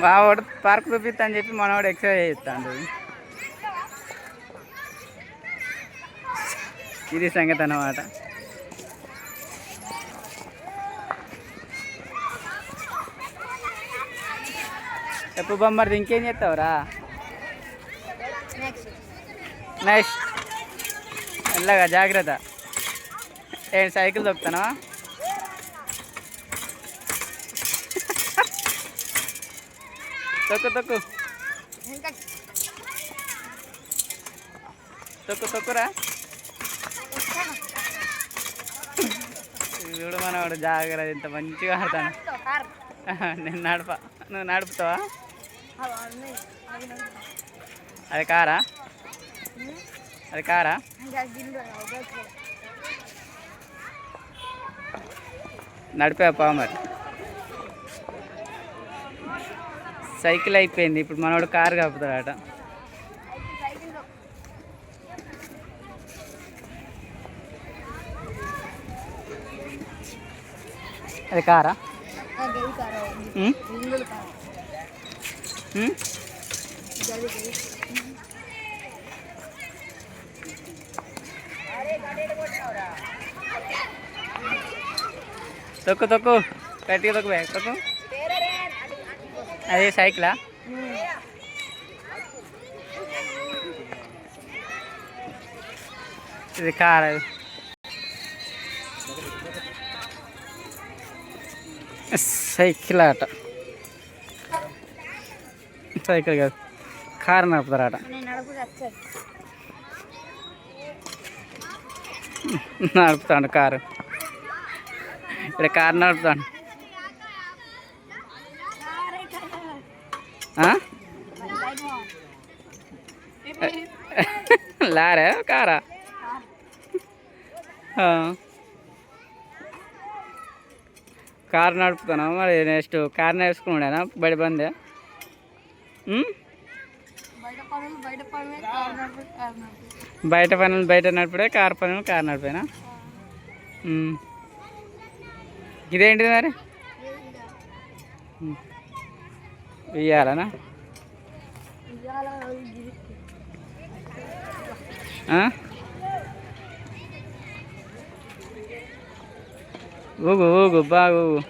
మా వాడు పార్క్ చూపిస్తా అని చెప్పి మనవాడు ఎక్సర్సైజ్ చేస్తాడు. ఇది సంగతి అన్నమాట. చెప్పు బొమ్మది ఇంకేం చేస్తావురా? నెక్స్ట్ నెక్స్ట్ మెల్లగా జాగ్రత్త. ఏ సైకిల్ దొక్కుతానా తొక్కు తొక్కు తొక్కు తొక్కురా చూడు మనవాడు జాగ్రత్త ఇంత మంచిగా ఆడతాను. నేను నడప. నువ్వు నడుపుతావా. అది కారా? అది కారా? నడిపా పా మరి సైకిల్ అయిపోయింది. ఇప్పుడు మనవాడు కారు కాపుతాడట అది కారా? తొక్కు తొక్కు. గట్టిగా తొక్కు బ్యాగ్ తొక్కు. అది సైకిలా? ఇది కార్ అది. సైకిల్ ఆట సైకిల్ కాదు. కారు నడుపుతారట. నేను నడుపు వచ్చాను నడుపుతాడు కారు. ఇక్కడ కారు నడుపుతాడు. లారా? కారా? కార్ కారు నడుపుతాను మరి నెక్స్ట్ కార్ నేర్చుకున్నాడేనా బయట బందే? బయట పనులు బయట పనులు కార్ కార్ బయట నడిపడే? కారు పనులు కారు నడిపోయినా ఇదేంటిది మరి? ఇయ్యాలనా ఆ? ఊగు ఊగు బాగు ఊగు